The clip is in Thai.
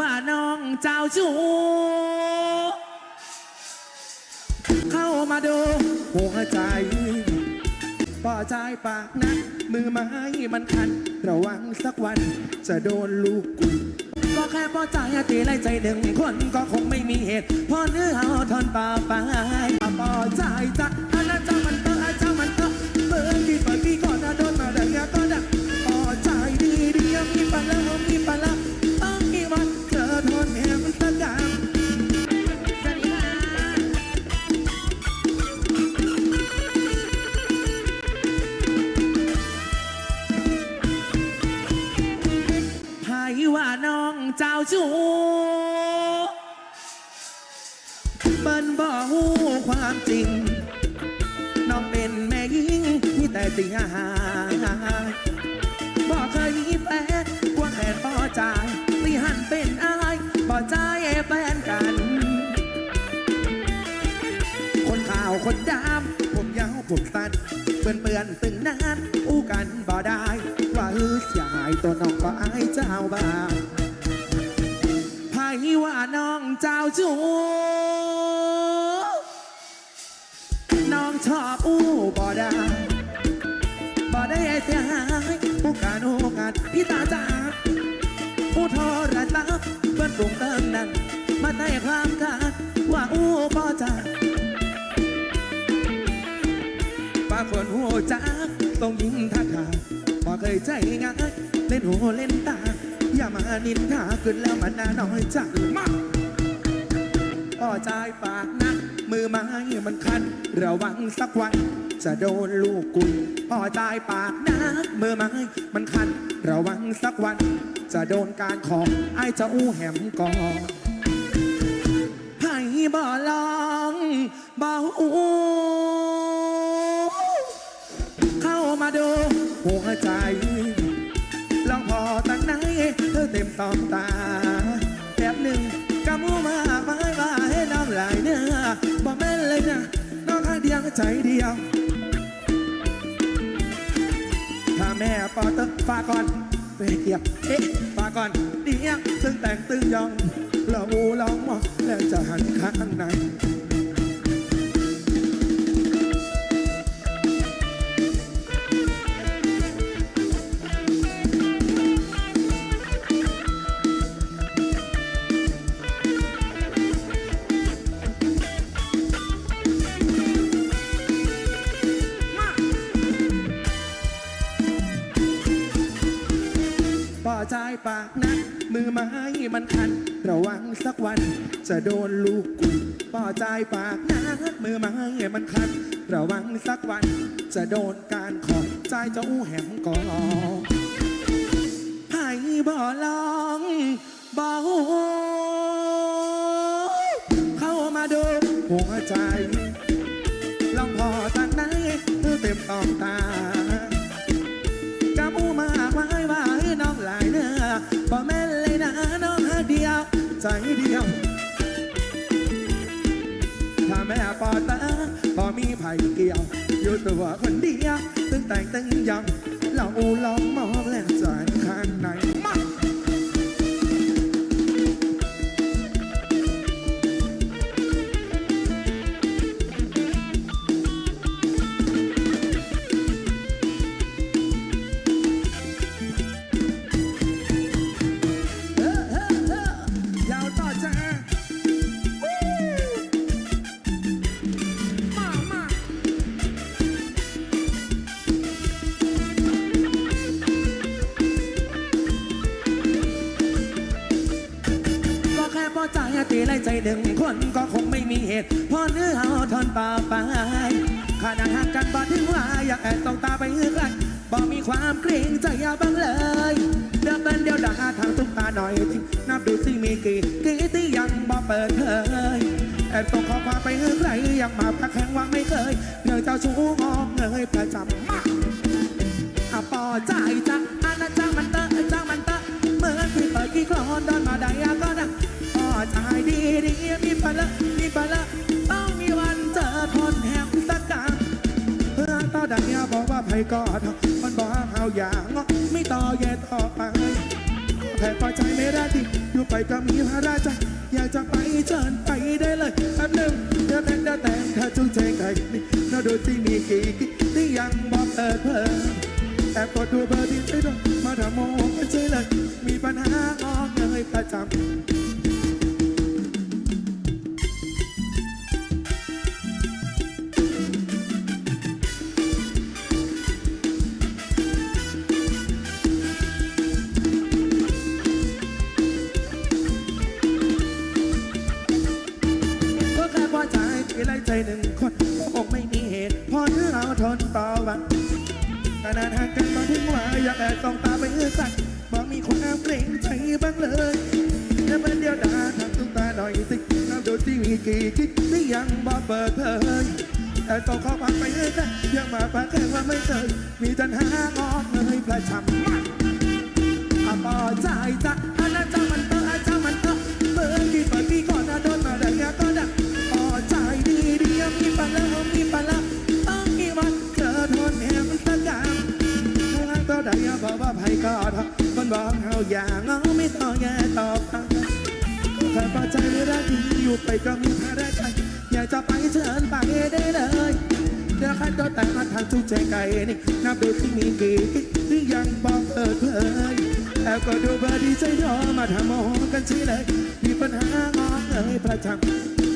ว่าน้องเจ้าชู้เข้ามาดูหัวใจป่อใจปากนักมือไม้มันคัน ระวังสักวัน จะโดนลูกกุก็แค่พอใจตีไล่ใจหนึ่งคนก็คงไม่มีเหตุเพอเนื้อเอาทนต่อไปพอใจจะอันนั้นจ้ามัน จ้าชู้เปิ้นบอกหูความจริง น้องเป็นแม่หญิงมีแต่ติงหายบอกเคยมีแฟนกว่าแค่พอใจตีหันเป็นอะไรบอใจแฟนกัน คนขาวคนดำผมยาวผมสั้นเปื่อนเปื่อนตึงนานอู้กันบ่ได้ ว่าฮือเสียหายตัวน้องก็อายเจ้าบ้าง ว่าน้องเจ้าชู้น้องชอบอู้บ่ได้บ่ได้เสียหายผู้การโอกาสพี่ตาจ๋าผู้ทอรัตน์เพื่อนปรุงเติมนั้นมาในความคาดว่าอู้บ่จ้าปากคนหัวจักต้องยิ้มทักทายพอเคยใจง่ายเล่นหูเล่นตา อย่ามานินทาขึ้นแล้วมันน่าน้อยจังมาพ่อใจปากนักมือไม้มันคัน ระวังสักวัน จะโดนลูกกุยพ่อใจปากนักมือไม้มันคัน ระวังสักวัน จะโดนการของไอ้เจ้าแหมก่อนให้บ่ลองบ่หูเข้ามาดูหัวใจลองพอตั้งไหน เธอเต็มตอมตาแบบหนึ่งกำมูมากมายว่าให้น้ำลายเนื้อบอกแม่นเลยนะน้องข้างเดียวใจเดียว ถ้าแม่ปอเตอฝากก่อนไปเกียบเอ๊ะฝากก่อนเดียวซึ่งแต่งตึงยองเราอูลองมองแล้วจะหันข้างใน ปากนักมือไม้มันคัน ระวังสักวัน จะโดนลูกกุยป่อใจปากนักมือไม้มันคัน ระวังสักวัน จะโดนการขอใจเจ้าแหมก่อนให้บ่ลองบ่หูเข้ามาดูหัวใจลองพอตักไหนเธอเต็มตองตา ไข่เกี่ยวอยู่ตัวคนเดียวตึงแต่งตึงยองเราลองมองแล้วใจข้างใน พอใจตีไล่ใจหนึ่งคนก็คงไม่มีเหตุพอเนื้อเอาทนต่อไปขนาดห่างกันบ่ถึงว่าอยากแอบต้องตาไปเอื้อกันบ่มีความเกรงใจยาบ้างเลยเดิมเป็นเดียวดาทางตุ๊กตาหน่อยที่นับดูสิมีกี่กี่ที่ยังบ่เปิดเผยแอบส่งข้อความไปเอื้อใครยังมาพักแข่งว่าไม่เคยเรื่องเจ้าชู้มองเงยประจำมาอะปอใจจังอาณา ดีมีปละมีปละต้องมีวันเจอทนแหมสักกาเพื่อนต่อดังเนี้ยบอกว่าไผกอดมันบอกเอาอย่างงอไม่ต่อแย่ต่อไปแค่พอใจไม่ได้ดิอยู่ไปก็มีภาระใจอยากจะไปเชิญไปได้เลยแป๊บหนึงเดี๋ยวแต่งเดี๋ยวแต่งถ้าจุงใจใครนี่น่าดูที่มีกี่กี่ที่ยังบอกเปิดเผยแอบกดดูเบอร์ที่ใช่ด้วยมาทำโมไม่ใช่เลย มีปัญหางอกเงยประจำ ใจหนึ่งคนคงไม่มีเหตุพอเนื้อเอาทนต่อวันขนาดห่างกันมาถึงว่าอยากแอบต้องตาไปเอื้อสักบอกมีคนแอบเกรงใจบ้างเลยอย่าเป็นเดียวดายทำตุ้งตาหน่อยสิน้ำดูที่มีกี่คิดที่ยังบอกเปิดเผยแต่ต้องขอพักไปเอื้อสักยังมาปากแค่ว่าไม่เคยมีปัญหางอกเลยประจำอาปอใจจะ บอกว่าไผก็ทำมันบอกเฮาอย่างเงาไม่ต่อแย่ตอบทางแค่พอใจไม่รักที่อยู่ไปก็มีภาระใจอยากจะไปเชิญไปได้เลยเดี๋ยวใครตัวแต่มาทางทุกใจไก่นี่นับดูที่มีกี่ที่ยังบอกเปิดเผยแอบก็ดูเบอร์ดีใจยอมาทำโมโหกันสิเลย มีปัญหางอนเลยประจำ